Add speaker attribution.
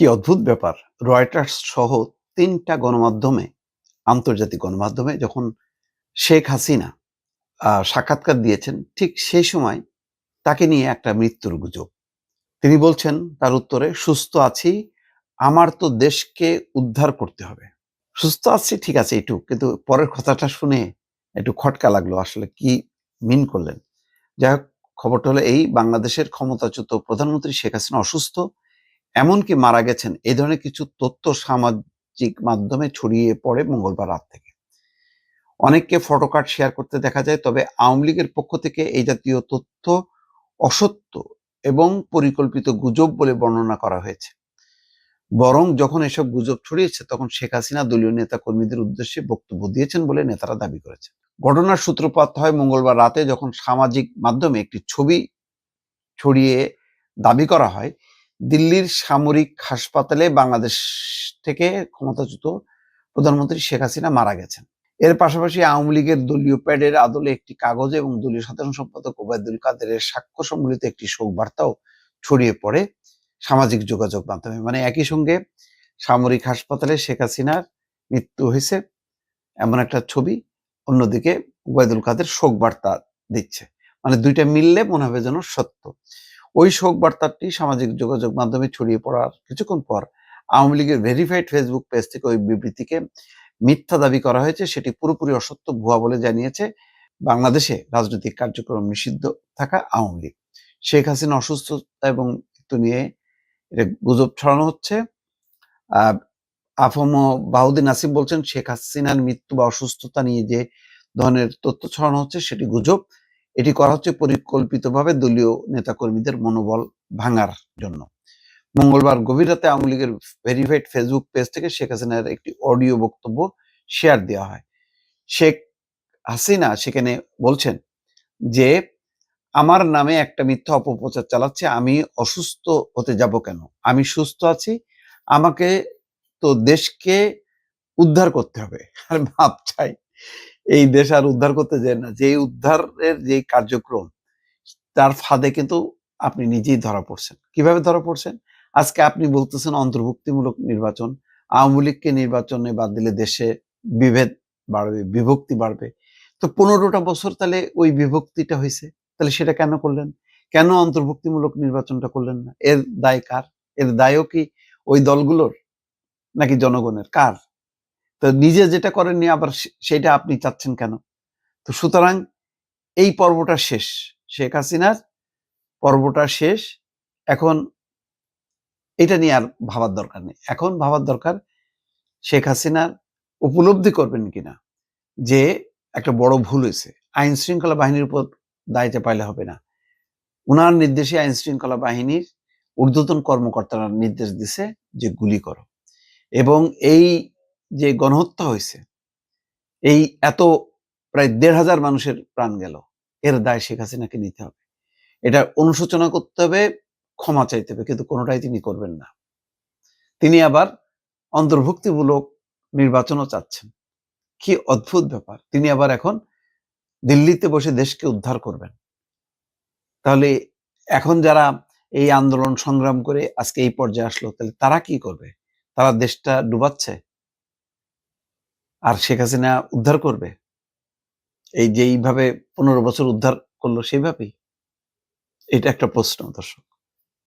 Speaker 1: কি অদ্ভুত ব্যাপার। রয়টার্স সহ তিনটা গণমাধ্যমে, আন্তর্জাতিক গণমাধ্যমে যখন শেখ হাসিনা সাক্ষাৎকার দিয়েছেন, ঠিক সেই সময় তাকে নিয়ে একটা মৃত্যুর গুজব। তিনি বলছেন, তার উত্তরে, সুস্থ আছি, আমার তো দেশকে উদ্ধার করতে হবে। সুস্থ আছি, ঠিক আছে একটু কিন্তু পরের কথাটা শুনে একটু খটকা লাগল, আসলে কি মিন করলেন? যাই হোক, খবরটা হলো এই, বাংলাদেশের ক্ষমতাচ্যুত প্রধানমন্ত্রী শেখ হাসিনা অসুস্থ। এমনকি মারা গেছেন এই ধরনের কিছু তথ্য সামাজিক মাধ্যমে ছড়িয়ে পড়ে মঙ্গলবার রাত থেকে। অনেককে ফটোকার্ড শেয়ার করতে দেখা যায়, তবে আওয়ামী লীগের পক্ষ থেকে এই জাতীয় তথ্য অসত্য এবং পরিকল্পিত গুজব বলে বর্ণনা করা হয়েছে। বরং যখন এসব গুজব ছড়িয়েছে, তখন শেখ হাসিনা দলীয় নেতা কর্মীদের উদ্দেশ্যে বক্তব্য দিয়েছেন বলে নেতারা দাবি করেছেন। ঘটনার সূত্রপাত হয় মঙ্গলবার রাতে যখন সামাজিক মাধ্যমে একটি ছবি ছড়িয়ে দাবি করা হয় দিল্লির সামরিক হাসপাতালে বাংলাদেশ থেকে ক্ষমতাচ্যুত প্রধানমন্ত্রী শেখ হাসিনা মারা গেছেন। এর পাশাপাশি আওয়ামী লীগের দলীয় প্যাডের আদলে একটি কাগজ এবং দলীয় সাধারণ সম্পাদক ওবায়দুল কাদেরের সাক্ষ্য সম্বলিত একটি শোক বার্তাও ছড়িয়ে পড়ে সামাজিক যোগাযোগ মাধ্যমে। মানে একই সঙ্গে সামরিক হাসপাতালে শেখ হাসিনার মৃত্যু হয়েছে এমন একটা ছবি, অন্যদিকে ওবায়দুল কাদের শোক বার্তা দিচ্ছে। মানে দুইটা মিললে মনে হবে যেন সত্য। ওই শোক বার্তাটি সামাজিক যোগাযোগ মাধ্যমে ছড়িয়ে পড়ার কিছুক্ষণ পর আওয়ামী লীগের ভেরিফাইড ফেসবুক পেজ থেকে ওই বিবৃতিকে মিথ্যা দাবি করা হয়েছে, সেটি পুরোপুরি অসত্য, ভুয়া বলে জানিয়েছে বাংলাদেশে রাজনৈতিক কার্যক্রম নিষিদ্ধ থাকা আওয়ামী লীগ। শেখ হাসিনা অসুস্থতা এবং মৃত্যু নিয়ে এটা গুজব ছড়ানো হচ্ছে। আফম বাহুদ্দিন আসিফ বলছেন, শেখ হাসিনার মৃত্যু বা অসুস্থতা নিয়ে যে ধরনের তথ্য ছড়ানো হচ্ছে, সেটি গুজব। এটি করা হচ্ছে পরিকল্পিতভাবে দলীয় নেতাকর্মীদের মনোবল ভাঙার জন্য। মঙ্গলবার গভীর রাতে আওয়ামী লীগের ভেরিফাইড ফেসবুক পেজ থেকে শেখ হাসিনার একটি অডিও বক্তব্য শেয়ার দেওয়া হয়। শেখ হাসিনা সেখানে বলছেন যে, আমার নামে একটা মিথ্যা অপপ্রচার চালাচ্ছে, আমি অসুস্থ হতে যাব কেন? আমি সুস্থ আছি, আমাকে তো দেশকে উদ্ধার করতে হবে। আর ভাব চাই এই দেশ আর উদ্ধার করতে যায় না। যে উদ্ধারের যে কার্যক্রম, তার ফাঁদে কিন্তু আপনি নিজেই ধরা পড়ছেন। কীভাবে ধরা পড়ছেন? আজকে আপনি বলতেছেন অন্তর্ভুক্তিমূলক নির্বাচন। আওয়ামী লীগকে নির্বাচনে বাদ দিলে দেশে বিভেদ বাড়বে, বিভক্তি বাড়বে। তো পনেরোটা বছর তাহলে ওই বিভক্তিটা হয়েছে। তাহলে সেটা কেন করলেন? কেন অন্তর্ভুক্তিমূলক নির্বাচনটা করলেন না? এর দায় কার? এর দায়ও কি ওই দলগুলোর নাকি জনগণের? কার? তো নিজে যেটা করেননি, আবার সেটা আপনি চাচ্ছেন কেন? তো সুতরাং এই পর্বটা শেষ। শেখ হাসিনার পর্বটা শেষ। এখন এটা নিয়ে আর ভাবার দরকার নেই। এখন ভাবার দরকার শেখ হাসিনার উপলব্ধি করবেন কিনা? যে একটা বড় ভুল হয়েছে। আইন শৃঙ্খলা বাহিনীর উপর দায় চাপাইলে হবে না। উনার নির্দেশে আইন শৃঙ্খলা বাহিনীর ঊর্ধ্বতন কর্মকর্তারা নির্দেশ দিছে যে গুলি করো। এবং এই যে গণহত্যা হয়েছে, এই এত প্রায় দেড় হাজার মানুষের প্রাণ গেল, এর দায় শেখ হাসিনাকে নিতে হবে। এটা অনুশোচনা করতে হবে, ক্ষমা চাইতে হবে, কিন্তু কোনোটাই তিনি করবেন না। তিনি আবার অন্তর্ভুক্তিমূলক নির্বাচনও চাচ্ছেন। কি অদ্ভুত ব্যাপার, তিনি আবার এখন দিল্লিতে বসে দেশকে উদ্ধার করবেন। তাহলে এখন যারা এই আন্দোলন সংগ্রাম করে আজকে এই পর্যায়ে আসলো, তাহলে তারা কি করবে? তারা দেশটা ডুবাচ্ছে? আর শেখ হাসিনা উদ্ধার করবে? এই যেইভাবে পনেরো বছর উদ্ধার করল সেইভাবেই? এটা একটা প্রশ্ন, দর্শক।